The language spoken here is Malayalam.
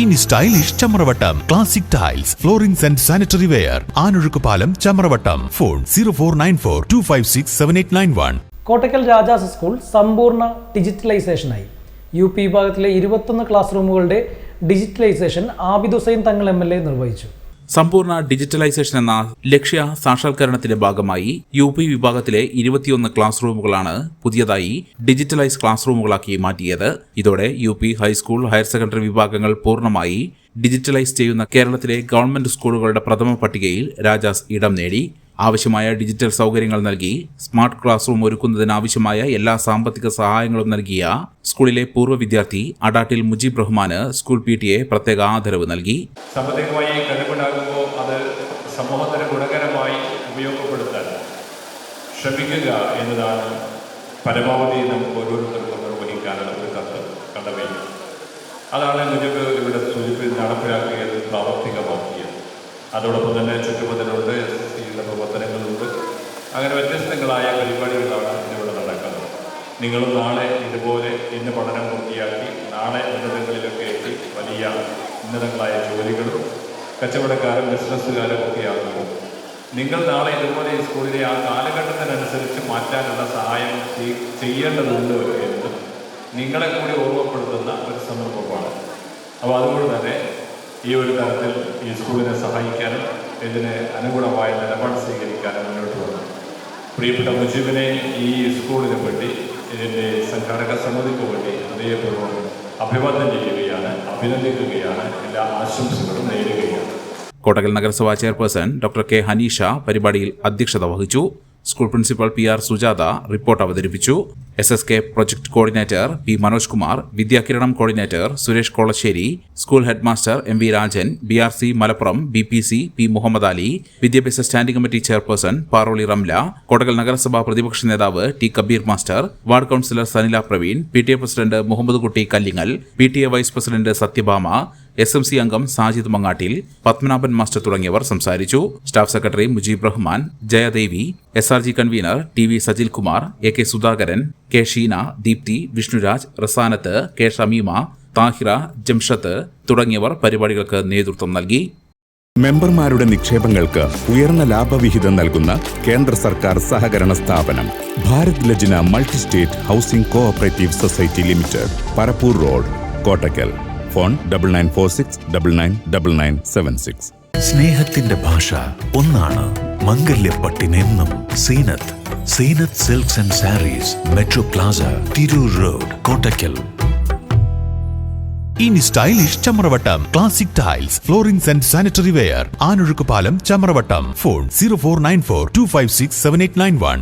ഇനി stylish Chamravattam. Classic tiles floorings and sanitary ware Anozhukkupalam Chamravattam. Phone zero four nine four two five six seven eight nine one Kottakkal Rajas school സമ്പൂർണ ഡിജിറ്റലൈസേഷനായി. യു പി വിഭാഗത്തിലെ ഇരുപത്തൊന്ന് class റൂമുകളുടെ digitalisation Abid Hussain Thangal M L A നിർവഹിച്ചു. സമ്പൂർണ ഡിജിറ്റലൈസേഷൻ എന്ന ലക്ഷ്യ സാക്ഷാത്കരണത്തിന്റെ ഭാഗമായി യു പി വിഭാഗത്തിലെ ഇരുപത്തിയൊന്ന് ക്ലാസ് റൂമുകളാണ് പുതിയതായി ഡിജിറ്റലൈസ് ക്ലാസ് റൂമുകളാക്കി മാറ്റിയത്. ഇതോടെ U P high school higher secondary വിഭാഗങ്ങൾ പൂർണമായി ഡിജിറ്റലൈസ് ചെയ്യുന്ന കേരളത്തിലെ ഗവൺമെന്റ് സ്കൂളുകളുടെ പ്രഥമ പട്ടികയിൽ രാജാസ് ഇടം നേടി. ആവശ്യമായ ഡിജിറ്റൽ സൗകര്യങ്ങൾ നൽകി സ്മാർട്ട് ക്ലാസ് റൂം ഒരുക്കുന്നതിനാവശ്യമായ എല്ലാ സാമ്പത്തിക സഹായങ്ങളും നൽകിയ സ്കൂളിലെ പൂർവ വിദ്യാർത്ഥി അഡാട്ടിൽ മുജീബ് റഹ്മാന് സ്കൂൾ പി ടി എ പ്രത്യേക ആദരവ് നൽകി. സാമ്പത്തികമായി കഴിവുണ്ടാകുമ്പോൾ സമൂഹത്തിന് ഗുണകരമായി ഉപയോഗപ്പെടുത്താൻ ശ്രമിക്കുക എന്നതാണ് പരമാവധി നമുക്ക് ഓരോരുത്തർക്കും നിർവഹിക്കാനുള്ള ഒരു കത്ത് കടമയും. അതാണ് നിങ്ങൾക്ക് ഇവിടെ സൂചിപ്പിൽ നടപ്പിലാക്കിയത് പ്രാവർത്തികമാക്കിയത്. അതോടൊപ്പം തന്നെ ചുറ്റുപതിലുണ്ട് എസ് എസ് സിയുടെ പ്രവർത്തനങ്ങളുണ്ട്. അങ്ങനെ വ്യത്യസ്തങ്ങളായ പരിപാടികളാണ് ഇതിലൂടെ നടക്കുന്നത്. നിങ്ങളും നാളെ ഇതുപോലെ ഇന്ന് പഠനം പൂർത്തിയാക്കി നാളെ ഉന്നതങ്ങളിലൊക്കെ എത്തി വലിയ ഉന്നതങ്ങളായ ജോലികളും കച്ചവടക്കാരും ബിസിനസ്സുകാരും ഒക്കെ ആകുമ്പോൾ നിങ്ങൾ നാളെ ഇതുപോലെ ഈ സ്കൂളിലെ ആ കാലഘട്ടത്തിനനുസരിച്ച് മാറ്റാനുള്ള സഹായം ചെയ്- ചെയ്യേണ്ടതുണ്ട് എന്ന് നിങ്ങളെ കൂടി ഓർമ്മപ്പെടുത്തുന്ന ഒരു സന്ദർഭമാണ്. അപ്പോൾ അതുകൊണ്ട് തന്നെ ഈ ഒരു തരത്തിൽ ഈ സ്കൂളിനെ സഹായിക്കാനും ഇതിന് അനുകൂലമായ നിലപാട് സ്വീകരിക്കാനും മുന്നോട്ട് വന്നു. പ്രിയപ്പെട്ട മുജീബിനെ ഈ സ്കൂളിനെ വേണ്ടി ഇതിന്റെ സംഘാടക സമിതിക്ക് വേണ്ടി ഹൃദയപൂർവം അഭിവാദ്യം ചെയ്യുകയാണ് അഭിനന്ദിക്കുകയാണ് എല്ലാ ആശംസകളും നേരുകയാണ്. കോട്ടകൽ നഗരസഭാ ചെയർപേഴ്സൺ ഡോക്ടർ കെ ഹനീഷ പരിപാടിയിൽ അധ്യക്ഷത വഹിച്ചു. School principal P R Sujatha report അവതരിപ്പിച്ചു. S S K project coordinator P Manoj Kumar Vidyakiranam coordinator Suresh Kolassery school head master M V Rajan B R C Malappuram B P C P Muhammad Ali വിദ്യാഭ്യാസ standing committee chairperson Paroli Ramla Kottakkal നഗരസഭാ പ്രതിപക്ഷ നേതാവ് T Kabeer master ward councillor Sanila Praveen P T A president Muhammad Kutty Kallingal P T A vice president Sathyabhama S M C അംഗം സാജിദ് മങ്ങാട്ടിൽ പത്മനാഭൻ മാസ്റ്റർ തുടങ്ങിയവർ സംസാരിച്ചു. Staff secretary Mujeeb Rahman Jayadevi S R G convener T V Sajil Kumar A K Sudhakaran K Sheena Deepthi Vishnuraj Rasanath K Shameema Thahira Jamshath തുടങ്ങിയവർ പരിപാടികൾക്ക് നേതൃത്വം നൽകി. മെമ്പർമാരുടെ നിക്ഷേപങ്ങൾക്ക് ഉയർന്ന ലാഭവിഹിതം നൽകുന്ന കേന്ദ്ര സർക്കാർ സഹകരണ സ്ഥാപനം Bharat Lajna multi state housing cooperative society limited Parappur road Kottakkal phone double nine four six double nine double nine seven six. സ്നേഹത്തിന്റെ ഭാഷ ഒന്നാണ് മംഗല്യപ്പട്ടിനെന്നും Zeenath Zeenath silks and sarees metro plaza Tirur road Kottakkal ഇനി stylish Chamravattam classic tiles floorings and sanitary ware Anozhukkupalam Chamravattam. Phone zero four nine four two five six seven eight nine one.